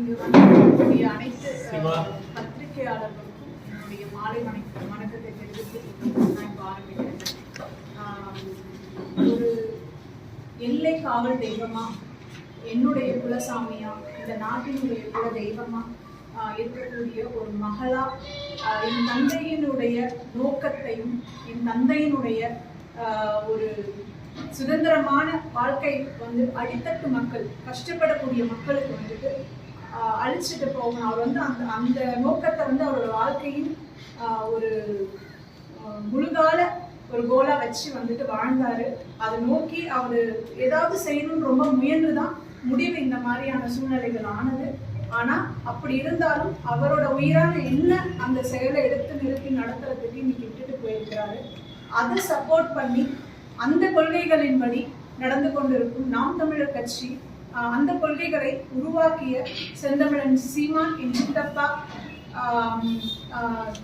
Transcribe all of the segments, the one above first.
இங்கு அனைத்து பத்திரிகையாளர்களுக்கும் என்னுடைய மாலை வணக்க வணக்கத்தை தெரிவித்து நான் இப்போ ஆரம்பிக்கிறேன். ஒரு எல்லை காவல் தெய்வமா? என்னுடைய குலசாமியா? இந்த நாட்டினுடைய குல தெய்வமா? இருக்கக்கூடிய ஒரு மகளா? என் தந்தையினுடைய நோக்கத்தையும் என் தந்தையினுடைய ஆஹ், ஒரு சுதந்திரமான வாழ்க்கை வந்து அடித்தட்டு மக்கள் கஷ்டப்படக்கூடிய மக்களுக்கு வந்துட்டு அழிச்சிட்டு போகணும். அவர் வந்து அந்த அந்த நோக்கத்தை வந்து அவரோட வாழ்க்கையின் ஒரு முழுகால ஒரு கோலா வச்சு வந்துட்டு வாழ்ந்தாரு. அதை நோக்கி அவர் ஏதாவது செய்யணும்னு ரொம்ப முயன்று தான் முடிவு இந்த மாதிரியான சூழ்நிலைகள் ஆனது. ஆனா அப்படி இருந்தாலும் அவரோட உயிரான என்ன அந்த செயலை எடுத்து நிறுத்தி நடத்துறதுக்கு இன்னைக்கு விட்டுட்டு போயிருக்கிறாரு. அதை சப்போர்ட் பண்ணி அந்த கொள்கைகளின்படி நடந்து கொண்டிருக்கும் நாம் தமிழர் கட்சி அந்த கொள்கைகளை உருவாக்கிய செந்தமிழன் சீமான் என் சித்தப்பா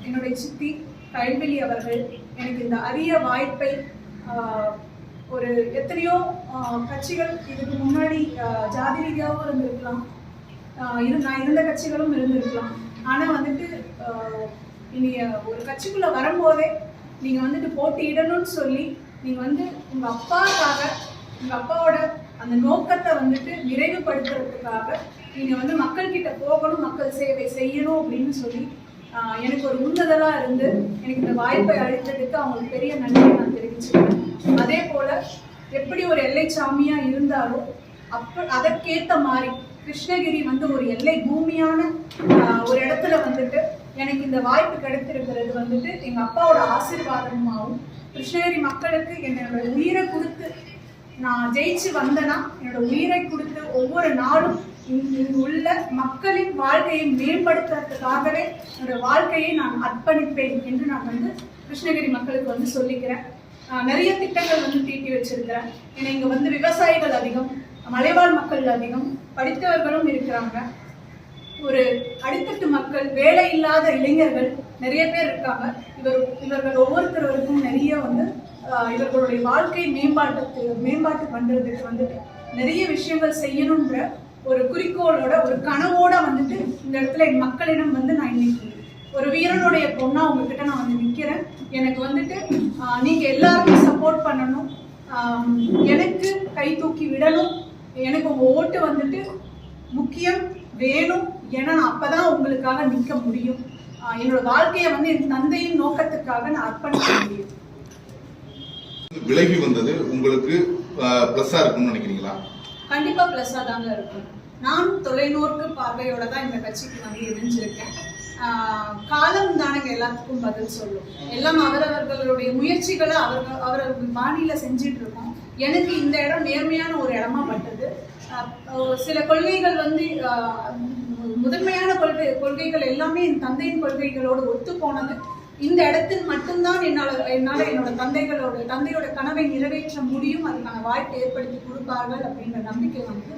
என்னுடைய சித்தி கைல்வெளி அவர்கள் எனக்கு இந்த அரிய வாய்ப்பை ஒரு எத்தனையோ கட்சிகள் இதுக்கு முன்னாடி ஜாதி ரீதியாகவும் இருந்திருக்கலாம். இரு நான் இருந்த கட்சிகளும் இருந்திருக்கலாம். ஆனால் வந்துட்டு ஆஹ், நீங்க ஒரு கட்சிக்குள்ள வரும்போதே நீங்க வந்துட்டு போட்டியிடணும்னு சொல்லி நீங்க வந்து உங்க அப்பாவுக்காக உங்க அப்பாவோட அந்த நோக்கத்தை வந்துட்டு நிறைவுபடுத்துறதுக்காக நீங்க வந்து மக்கள் கிட்ட போகணும் மக்கள் சேவை செய்யணும் அப்படின்னு சொல்லி எனக்கு ஒரு உந்துதலா இருந்து எனக்கு இந்த வாய்ப்பை அளித்ததுக்கு அவங்களுக்கு பெரிய நன்றியை நான் தெரிவிச்சுக்கிறேன். அதே போல எப்படி ஒரு எல்லை சாமியா இருந்தாலும் அப்ப அதற்கேத்த மாதிரி கிருஷ்ணகிரி வந்து ஒரு எல்லை பூமியான ஆஹ், ஒரு இடத்துல வந்துட்டு எனக்கு இந்த வாய்ப்பு கிடைத்திருக்கிறது வந்துட்டு எங்க அப்பாவோட ஆசீர்வாதமாகவும் கிருஷ்ணகிரி மக்களுக்கு என்னோட உயிரை கொடுத்து நான் ஜெயிச்சு வந்தேன்னா என்னோட உயிரை கொடுத்து ஒவ்வொரு நாளும் இங்கு இங்கு உள்ள மக்களின் வாழ்க்கையை மேம்படுத்துறதுக்காகவே என்னோட வாழ்க்கையை நான் அர்ப்பணிப்பேன் என்று நான் வந்து கிருஷ்ணகிரி மக்களுக்கு வந்து சொல்லிக்கிறேன். நிறைய திட்டங்கள் வந்து தீட்டி வச்சிருக்கிறேன். ஏன்னா இங்க வந்து விவசாயிகள் அதிகம் மலைவாழ் மக்கள் அதிகம் படித்தவர்களும் இருக்கிறாங்க. ஒரு அடித்தட்டு மக்கள் வேலை இல்லாத இளைஞர்கள் நிறைய பேர் இருக்காங்க. இவர் இவர்கள் ஒவ்வொருத்தருக்கும் நிறைய வந்து இவர்களுடைய வாழ்க்கை மேம்பாட்டுக்கு மேம்பாட்டு பண்றதுக்கு வந்துட்டு நிறைய விஷயங்கள் செய்யணுன்ற ஒரு குறிக்கோளோட ஒரு கனவோட வந்துட்டு இந்த இடத்துல என் மக்களிடம் வந்து நான் இன்னைக்கு ஒரு வீரனுடைய பொண்ணா உங்ககிட்ட நான் வந்து நிக்கிறேன். எனக்கு வந்துட்டு நீங்க எல்லாருமே சப்போர்ட் பண்ணணும். எனக்கு கை தூக்கி விடணும். எனக்கு உங்க ஓட்டு வந்துட்டு முக்கியம் வேணும் ஏன்னா அப்பதான் உங்களுக்காக நிக்க முடியும். என்னோட வாழ்க்கையை வந்து என் தந்தையின் நோக்கத்துக்காக நான் அர்ப்பணிக்க முடியும். விலகி வந்தது உங்களுக்கு பிளஸ்ஸா இருக்கும்னு நினைக்கிறீங்களா? கண்டிப்பா பிளஸ்ஸா தாங்க இருக்கும். நான் தொலைநோக்கு பார்வையோட தான் இந்த கட்சிக்கு வந்து இணைஞ்சிருக்கேன். ஆஹ் காலம் தானுங்க எல்லாத்துக்கும் பதில் சொல்லும். எல்லாம் அவரவர்களுடைய முயற்சிகளை அவர்கள் அவரவர்கள் பாணியில செஞ்சுட்டு இருக்கோம் எனக்கு இந்த இடம் நேர்மையான ஒரு இடமா பட்டது. சில கொள்கைகள் வந்து ஆஹ் முதன்மையான கொள்கை கொள்கைகள் எல்லாமே என் தந்தையின் கொள்கைகளோடு ஒத்து போனது. இந்த இடத்தில் மட்டும்தான் என்னால என்னால என்னோட தந்தைகளோட தந்தையோட கனவை நிறைவேற்ற முடியும். அதுக்கான வாய்ப்பை ஏற்படுத்தி கொடுப்பார்கள் அப்படின்ற நம்பிக்கை வந்து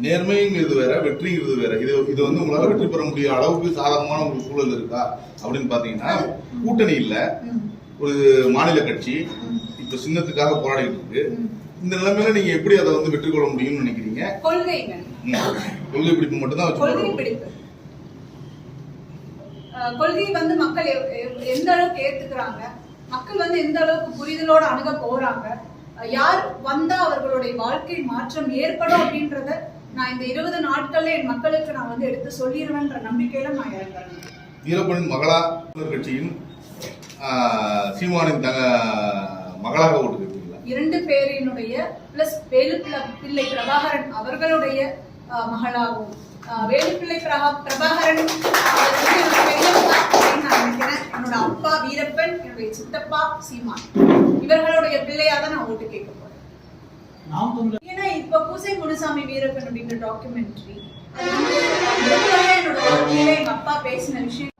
நேர்மைங்கிறது வேற வெற்றிங்கிறது வேற. இது இது வந்து உங்களால வெற்றி பெற முடிய அளவுக்கு சாதகமான ஒரு சூழல் இருக்கா அப்படின்னு பாத்தீங்கன்னா கூட்டணி இல்ல. ஒரு மாநில கட்சி இப்ப சின்னத்துக்காக போராடிட்டு இருக்கு. இந்த நிலைமையில நீங்க எப்படி அதை வந்து வெற்றி கொள்ள முடியும்னு நினைக்கிறீங்க? கொள்கைகள். ம். கொள்கை பிடிப்பு மட்டும்தான் வச்சு கொள்கை. பிடிப்பு. அஹ் கொள்கை வந்து மக்கள் எந்த அளவுக்கு ஏத்துக்கிறாங்க? மக்கள் வந்து எந்த அளவுக்கு புரிதலோட அணுக போறாங்க? யார் வந்தா அவர்களுடைய வாழ்க்கை மாற்றம் ஏற்படும் அப்படின்றத நான் இந்த இருபது நாட்கள்ல என் மக்களுக்கு நான் வந்து எடுத்து சொல்லிடுவேன்ற நம்பிக்கையில நான் இறங்குறேன். வீரப்பனின் மகளா கட்சியின் சீமானின் மகளாக ஓட்டு இரண்டு பேரினுடைய பிளஸ் வேலுப்பிள்ளை பிள்ளை பிரபாகரன் அவர்களுடைய மகளாகவும். வேலுப்பிள்ளை பிரபா பிரபாகரன் நான் நினைக்கிறேன். என்னோட அப்பா வீரப்பன் என்னுடைய சித்தப்பா சீமான். இவர்களுடைய பிள்ளையா தான் நான் ஓட்டு கேட்க போறேன். ஏன்னா இப்ப பூசை முனுசாமி வீரப்பன் அப்படின்ற டாக்குமெண்ட்ரி என்னோட வாழ்க்கையில எங்க அப்பா பேசின விஷயம்.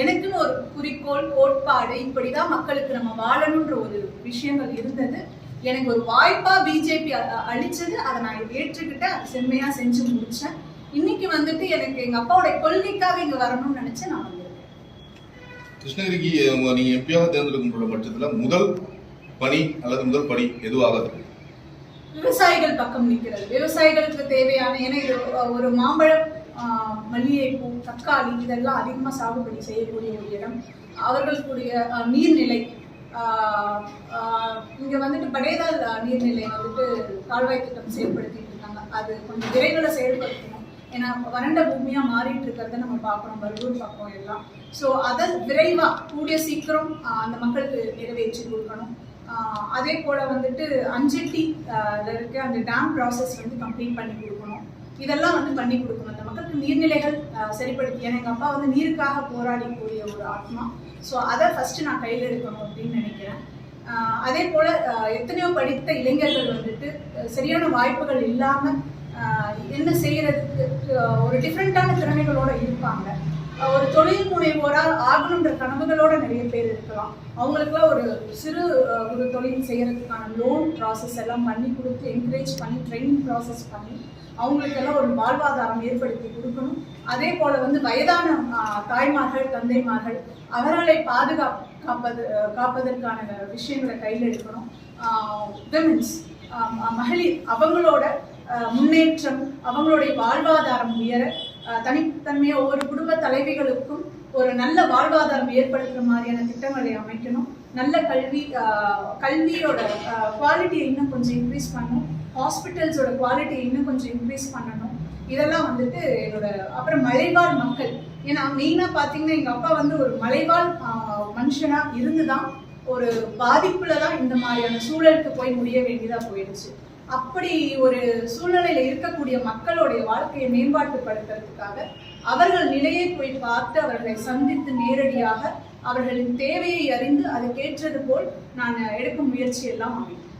எனக்குன்னு ஒரு குறிக்கோள் கோட்பாடு இப்படிதான் மக்களுக்கு நம்ம வாழணுன்ற ஒரு விஷயங்கள் இருந்தது. எனக்கு ஒரு வாய்ப்பா பிஜேபி அளிச்சது. அதை நான் ஏற்றுக்கிட்டு அதை செம்மையா செஞ்சு முடிச்சேன். இன்னைக்கு வந்துட்டு எனக்கு எங்க அப்பாவோட கொள்கைக்காக இங்க வரணும்னு நினைச்சு நான் வந்திருக்கேன். கிருஷ்ணகிரிக்கு நீங்க எம்பியாக தேர்ந்தெடுக்கும் பட்சத்துல முதல் பணி அல்லது முதல் பணி எதுவாக விவசாயிகள் பக்கம் நிற்கிறது விவசாயிகளுக்கு தேவையான ஏன்னா இது ஒரு மாம்பழம் மல்லிகைப்பூ தக்காளி இதெல்லாம் அதிகமாக சாகுபடி செய்யக்கூடிய ஒரு இடம். அவர்களுக்குடைய ஆஹ், நீர்நிலை இங்க வந்துட்டு படேதால் நீர்நிலை வந்துட்டு கால்வாய் திட்டம் செயல்படுத்திட்டு இருக்காங்க. அது கொஞ்சம் விரைவில் செயல்படுத்தணும் ஏன்னா வறண்ட பூமியா மாறிட்டு இருக்கிறத நம்ம பார்க்குறோம் பர்கூர் பக்கம் எல்லாம். ஸோ அதை விரைவாக கூடிய சீக்கிரம் அந்த மக்களுக்கு நிறைவேற்றி கொடுக்கணும். அதே போல வந்துட்டு அஞ்செட்டி இருக்க அந்த டேம் ப்ராசஸ் வந்து கம்ப்ளீட் பண்ணி கொடுக்கணும். இதெல்லாம் வந்து பண்ணி கொடுக்கணும். அந்த மக்களுக்கு நீர்நிலைகள் சரிப்படுத்தி ஏன்னா எங்கள் அப்பா வந்து நீருக்காக போராடிக்கூடிய ஒரு ஆத்மா. ஸோ அதை ஃபஸ்ட்டு நான் கையில் எடுக்கணும் அப்படின்னு நினைக்கிறேன். அதே போல எத்தனையோ படித்த இளைஞர்கள் வந்துட்டு சரியான வாய்ப்புகள் இல்லாமல் என்ன செய்யறதுக்கு ஒரு டிஃப்ரெண்டான திறமைகளோட இருப்பாங்க. ஒரு தொழில் முனைவோரா ஆகணுன்ற கனவுகளோட நிறைய பேர் இருக்கலாம். அவங்களுக்குலாம் ஒரு சிறு ஒரு தொழில் செய்யறதுக்கான லோன் ப்ராசஸ் எல்லாம் பண்ணி கொடுத்து என்கரேஜ் பண்ணி ட்ரைனிங் ப்ராசஸ் பண்ணி அவங்களுக்கெல்லாம் ஒரு வாழ்வாதாரம் ஏற்படுத்தி கொடுக்கணும். அதே போல வந்து வயதான தாய்மார்கள் தந்தைமார்கள் அவர்களை பாதுகாப்பது காப்பது காப்பதற்கான விஷயங்களை கையில் எடுக்கணும். விமன்ஸ் மகளிர் அவங்களோட முன்னேற்றம் அவங்களுடைய வாழ்வாதாரம் உயர தனித்தன்மையை ஒவ்வொரு குடும்ப தலைவிகளுக்கும் ஒரு நல்ல வாழ்வாதாரம் ஏற்படுத்துகிற மாதிரியான திட்டங்களை அமைக்கணும். நல்ல கல்வி கல்வியோட குவாலிட்டியை இன்னும் கொஞ்சம் இன்க்ரீஸ் பண்ணணும். ஹாஸ்பிட்டல்ஸோட குவாலிட்டியை இன்னும் கொஞ்சம் இன்க்ரீஸ் பண்ணணும். இதெல்லாம் வந்துட்டு என்னோட அப்புறம் மலைவாழ் மக்கள். ஏன்னா மெயினாக பார்த்தீங்கன்னா எங்கள் அப்பா வந்து ஒரு மலைவாழ் மனுஷனாக இருந்து தான் ஒரு பாதிப்புல தான் இந்த மாதிரியான சூழலுக்கு போய் முடிய வேண்டியதாக போயிடுச்சு அப்படி ஒரு சூழ்நிலையில இருக்கக்கூடிய மக்களுடைய வாழ்க்கையை மேம்பாட்டுப்படுத்துறதுக்காக அவர்கள் நிலையை போய் பார்த்து அவர்களை சந்தித்து நேரடியாக அவர்களின் தேவையை அறிந்து அதுக்கேற்றது போல் நான் எடுக்கும் முயற்சி எல்லாம் அமையும்